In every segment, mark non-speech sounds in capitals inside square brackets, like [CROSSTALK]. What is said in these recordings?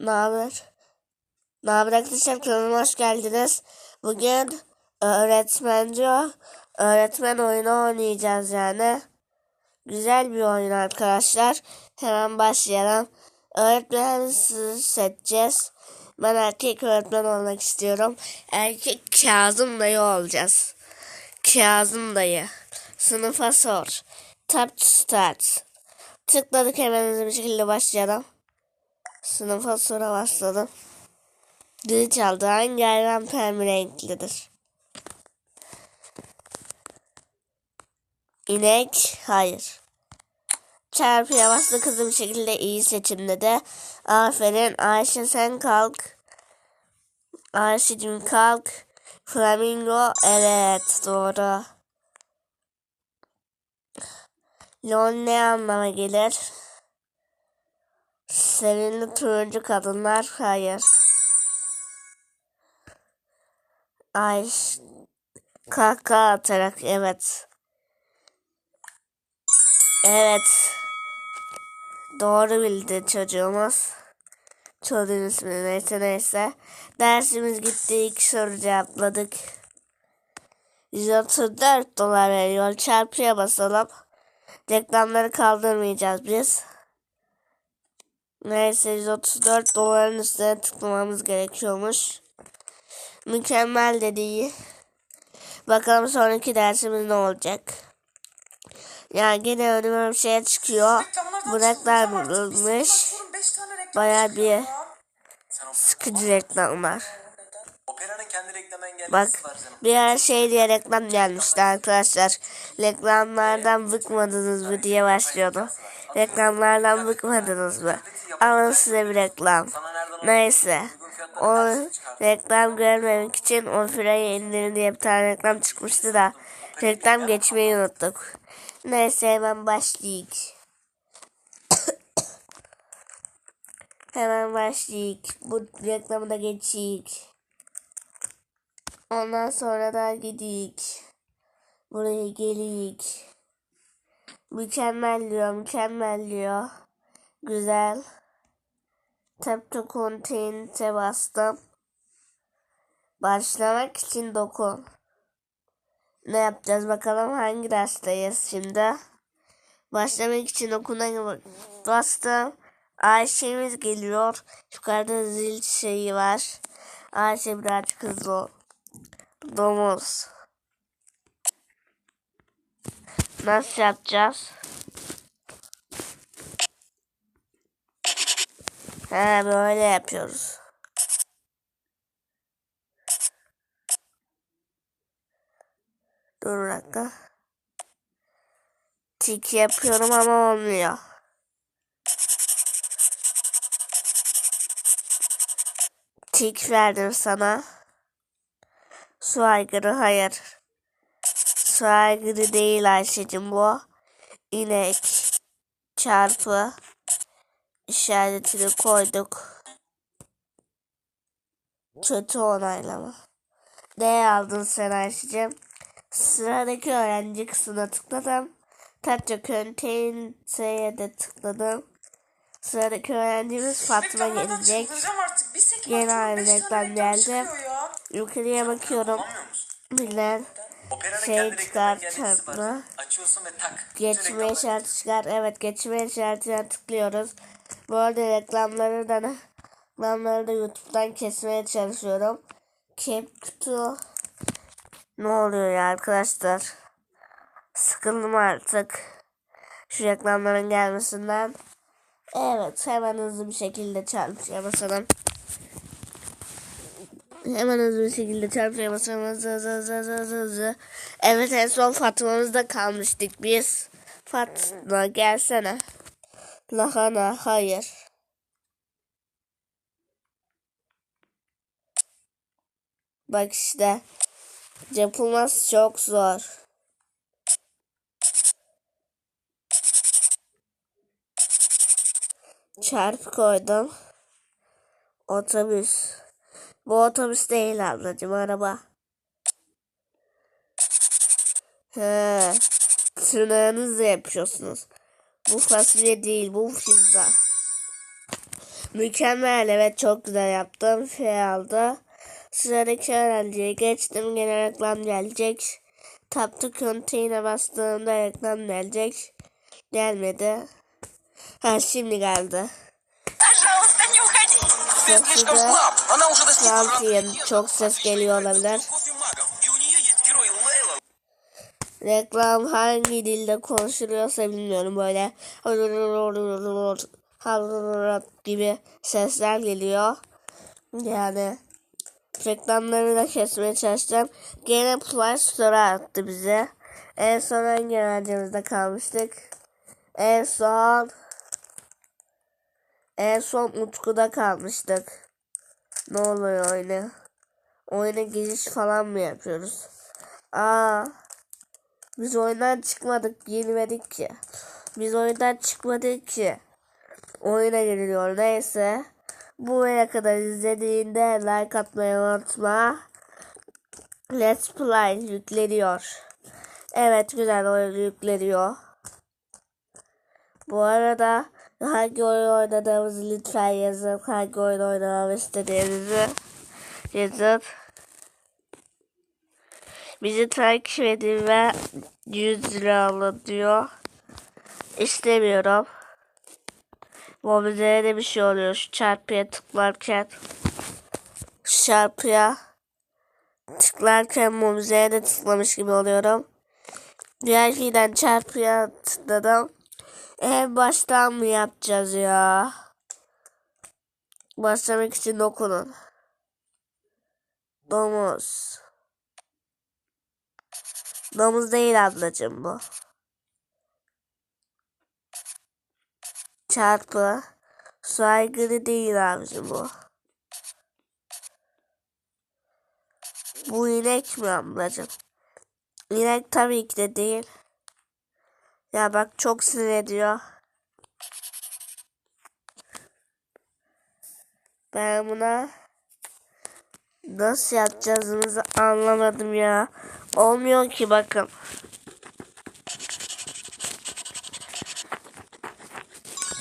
Ne haber arkadaşlar kanalıma hoş geldiniz. Bugün öğretmenci öğretmen oyunu oynayacağız yani. Güzel bir oyun arkadaşlar. Hemen başlayalım. Öğretmenimizi seçeceğiz. Ben erkek öğretmen olmak istiyorum. Erkek Kazım dayı olacağız. Kazım dayı. Sınıfa sor. Tap to start. Tıkladık hemen hızlı bir şekilde başlayalım. Sınıfa sonra başladım. Dil çaldı. Hangi hayvan pembe renklidir? İnek. Hayır. Çarpıya bastı kızım şekilde iyi seçimde de. Aferin Ayşe sen kalk. Ayşe'cim kalk. Flamingo evet doğru. Lon ne anlama gelir? Sevimli turuncu kadınlar hayır. Ay kahkaha atarak evet. Evet. Doğru bildi çocuğumuz. Çocuğun ismi neyse neyse. Dersimiz gitti. İlk soru cevapladık. 134 dolar veriyor. Çarpıya basalım. Reklamları kaldırmayacağız biz. Neyse 134 doların üstüne tıklamamız gerekiyormuş. Mükemmel dediği. Bakalım sonraki dersimiz ne olacak. Yani yine önüme bir şey çıkıyor. Bu reklammış. Baya bir sıkıcı reklamlar. Bak bir ara şey diye reklam gelmişti arkadaşlar. Reklamlardan bıkmadınız mı diye başlıyordu. Reklamlardan bıkmadınız mı? Alın size bir reklam. Neyse. O reklam görmemek için o Freya indirin diye bir tane reklam çıkmıştı da reklam geçmeyi unuttuk. Neyse hemen başlayayım. [COUGHS] hemen başlayayım. Bu reklamı da geçeyim. Ondan sonra da gidik. Buraya gelik. Mükemmel diyor, mükemmel diyor. Güzel. Tap to content'e bastım. Başlamak için dokun. Ne yapacağız bakalım hangi dersteyiz şimdi. Başlamak için okuna bastım. Ayşe'miz geliyor. Yukarıda zil şeyi var. Ayşe birazcık hızlı. Domuz. Nasıl yapacağız? He böyle yapıyoruz. Dur dakika. Tik yapıyorum ama olmuyor. Tik verdim sana. Su aygırı hayır. Su aygırı değil Ayşe'cim bu. İnek çarpı işaretini koyduk. Kötü onaylama. Ne aldın sen Ayşe'cim? Sıradaki öğrenci kısmına tıkladım. Tatça Contain'e de tıkladım. Sıradaki öğrencimiz Fatma gelecek. tane reklam geldi. Yukarıya bakıyorum. Bilen Şey çıkar, çarpma. Açıyorsun ve tak. Bütün geçme işareti çıkar. Evet geçme işaretine tıklıyoruz. Bu arada reklamları da reklamları da YouTube'dan kesmeye çalışıyorum. Capto ne oluyor ya arkadaşlar? Sıkıldım artık. Şu reklamların gelmesinden. Evet hemen hızlı bir şekilde çarpıya basalım. Hemen hızlı bir şekilde çarpıya basalım. Hızlı hızlı hızlı hızlı hızlı. Evet en son Fatma'mızda kalmıştık biz. Fatma gelsene. Lahana hayır. Bak işte. Yapılması çok zor. Çarpı koydum. Otobüs. Bu otobüs değil ablacığım araba. He. Tırnağınızla yapıyorsunuz. Bu fasulye değil bu pizza. Mükemmel evet çok güzel yaptım. Şey Fealda sıradaki öğrenciye geçtim. Gene reklam gelecek. Taptı contain'e bastığımda reklam gelecek. Gelmedi. Ha şimdi geldi. Çok, çok ses geliyor olabilir. Reklam hangi dilde konuşuluyorsa bilmiyorum böyle gibi sesler geliyor. Yani reklamları da kesmeye çalışacağım. Gene Play Store attı bize. En son hangi öğrencimizde kalmıştık? En son en son Utku'da kalmıştık. Ne oluyor oyuna? Oyuna giriş falan mı yapıyoruz? Aa biz oyundan çıkmadık, girmedik ki. Biz oyundan çıkmadık ki. Oyuna giriliyor. Neyse. Buraya kadar izlediğinde like atmayı unutma. Let's Play yükleniyor. Evet güzel oyun yükleniyor. Bu arada hangi oyun oynadığımızı lütfen yazın. Hangi oyun oynamamı istediğinizi yazın. Bizi takip edin ve 100 lira alın diyor. İstemiyorum. Mobilyaya de bir şey oluyor. Şu çarpıya tıklarken. Şu çarpıya tıklarken mobilyaya de tıklamış gibi oluyorum. Diğerkiden çarpıya tıkladım. En baştan mı yapacağız ya? Başlamak için dokunun. Domuz. Domuz değil ablacığım bu. Çarpı. Saygılı değil abicim bu. Bu inek mi ablacığım? İnek tabii ki de değil. Ya bak çok sinir ediyor. Ben buna nasıl yapacağımızı anlamadım ya. Olmuyor ki bakın.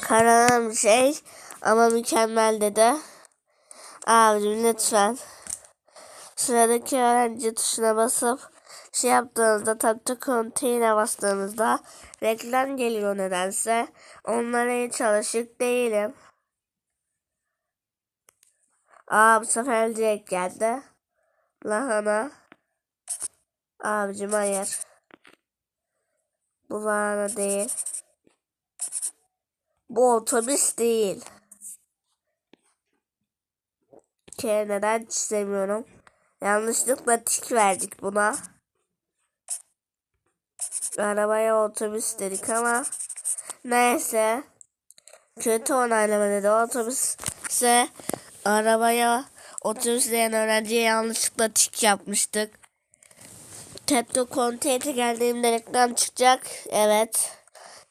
Karanan bir şey ama mükemmel dedi. Abicim lütfen. Sıradaki öğrenci tuşuna basıp şey yaptığınızda tabii konteyne bastığınızda reklam geliyor nedense. Onlara hiç alışık değilim. Aa bu sefer direkt geldi. Lahana. Abicim hayır. Bu lahana değil. Bu otobüs değil. Ki neden çizemiyorum. Yanlışlıkla tik verdik buna. Arabaya otobüs dedik ama neyse. Kötü onaylama dedi. Otobüse arabaya otobüs diyen öğrenciye yanlışlıkla tik yapmıştık. Tepto konteyte geldiğimde reklam çıkacak. Evet.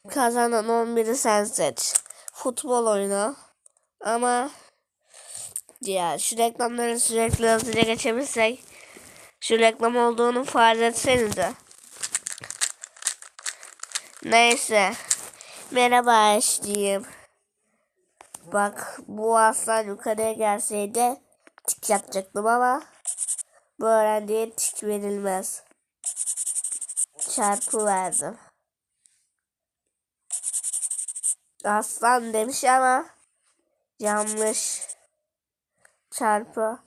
Kazanan 11'i sen seç. Futbol oyunu. Ama ya şu reklamları sürekli hızlıca geçebilsek şu reklam olduğunu farz etsenize. Neyse. Merhaba diyeyim. Bak bu aslan yukarıya gelseydi tik yapacaktım ama bu öğrenciye tik verilmez. Çarpı verdim. Aslan demiş ama yanlış. Çarpı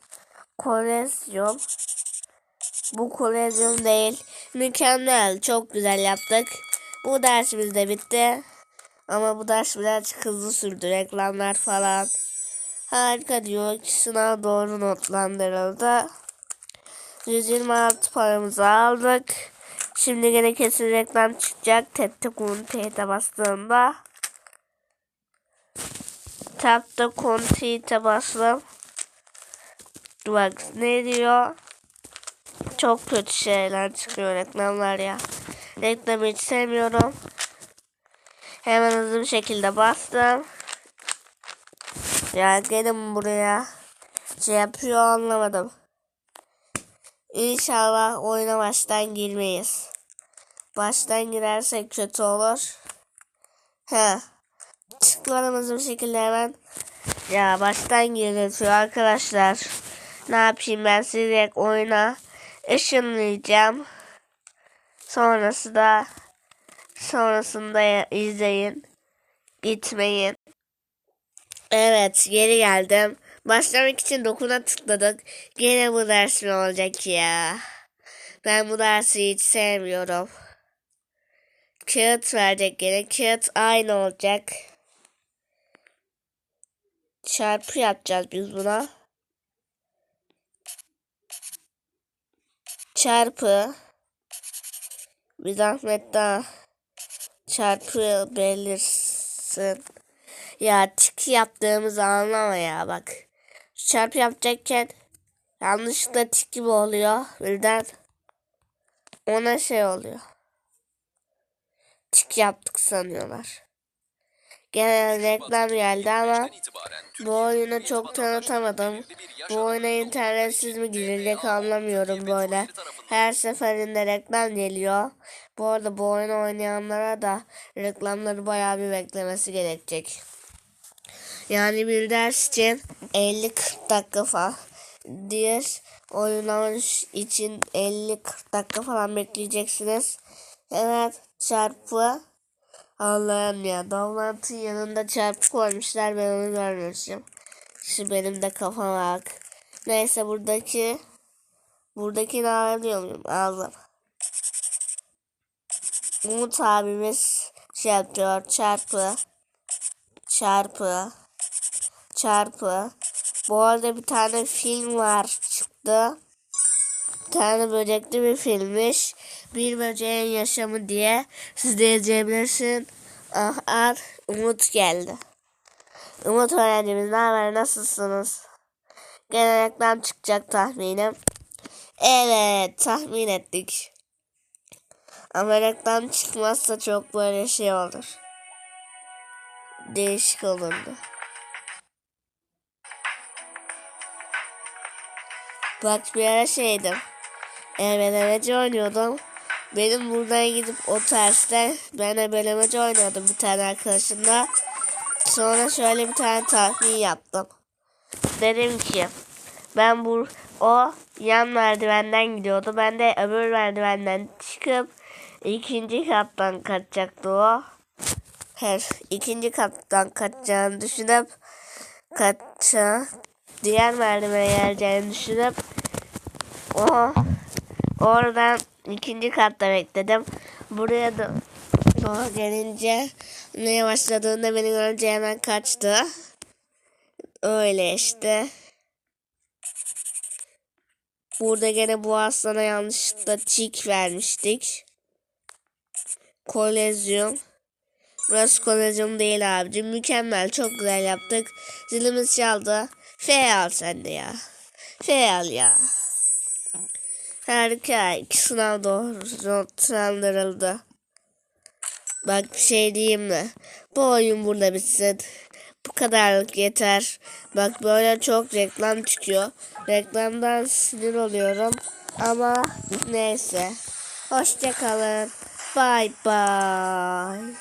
kolezyum. Bu kolezyum değil. Mükemmel. Çok güzel yaptık. Bu dersimiz de bitti. Ama bu ders birazcık hızlı sürdü. Reklamlar falan. Harika diyor ki sınav doğru notlandırıldı. 126 paramızı aldık. Şimdi gene kesin reklam çıkacak. Tepte konteyte bastığımda. Tapta konteyte bastım. Bak ne diyor? Çok kötü şeyler çıkıyor reklamlar ya. Reklamı hiç sevmiyorum. Hemen hızlı bir şekilde bastım. Ya gelin buraya. Şey yapıyor anlamadım. İnşallah oyuna baştan girmeyiz. Baştan girersek kötü olur. He. Çıkmadan hızlı bir şekilde hemen Ya baştan geliyor arkadaşlar. Ne yapayım ben sizi oyuna ışınlayacağım. Sonrası da sonrasında izleyin. Gitmeyin. Evet geri geldim. Başlamak için dokuna tıkladık. Gene bu ders mi olacak ya? Ben bu dersi hiç sevmiyorum. Kağıt verecek gene. Kağıt aynı olacak. Çarpı yapacağız biz buna. Çarpı. Bir zahmet daha. Çarpı belirsin. Ya tik yaptığımızı anlama ya bak. Çarpı yapacakken yanlışlıkla tik gibi oluyor. Birden ona şey oluyor. Tik yaptık sanıyorlar. Genel reklam geldi ama bu oyunu çok tanıtamadım. Bu oyuna internetsiz mi girilecek anlamıyorum böyle. Her seferinde reklam geliyor. Bu arada bu oyunu oynayanlara da reklamları bayağı bir beklemesi gerekecek. Yani bir ders için 50-40 dakika falan. Diğer oyunlar için 50-40 dakika falan bekleyeceksiniz. Evet çarpı Allah'ım ya download'ın yanında çarpı koymuşlar ben onu görmüşüm. Şu benim de kafama bak. Neyse buradaki buradakini alabiliyor muyum? Aldım. Umut abimiz şey yapıyor çarpı çarpı çarpı. Bu arada bir tane film var çıktı. Bir tane böcekli bir filmmiş. Bir böceğin yaşamı diye siz de izleyebilirsin. Ah, ah Umut geldi. Umut öğrencimiz ne haber nasılsınız? Gene reklam çıkacak tahminim. Evet tahmin ettik. Ama reklam çıkmazsa çok böyle şey olur. Değişik olurdu. Bak bir ara şeydim. Ebelemeci oynuyordum. Benim buradan gidip o terste ben ebelemeci oynuyordum bir tane arkadaşımla. Sonra şöyle bir tane tahmin yaptım. Dedim ki ben bu o yan merdivenden gidiyordu. Ben de öbür merdivenden çıkıp ikinci kattan kaçacaktı o. Her ikinci kattan kaçacağını düşünüp kaça diğer merdivene geleceğini düşünüp o oradan ikinci katta bekledim. Buraya da o gelince neye başladığında beni görünce hemen kaçtı. Öyle işte. Burada gene bu aslana yanlışlıkla tik vermiştik. Kolezyum. Burası kolezyum değil abicim. Mükemmel. Çok güzel yaptık. Zilimiz çaldı. F al sen de ya. F al ya. Harika. İki sınav doğru. Bak bir şey diyeyim mi? Bu oyun burada bitsin. Bu kadarlık yeter. Bak böyle çok reklam çıkıyor. Reklamdan sinir oluyorum. Ama neyse. Hoşçakalın. Bye bye.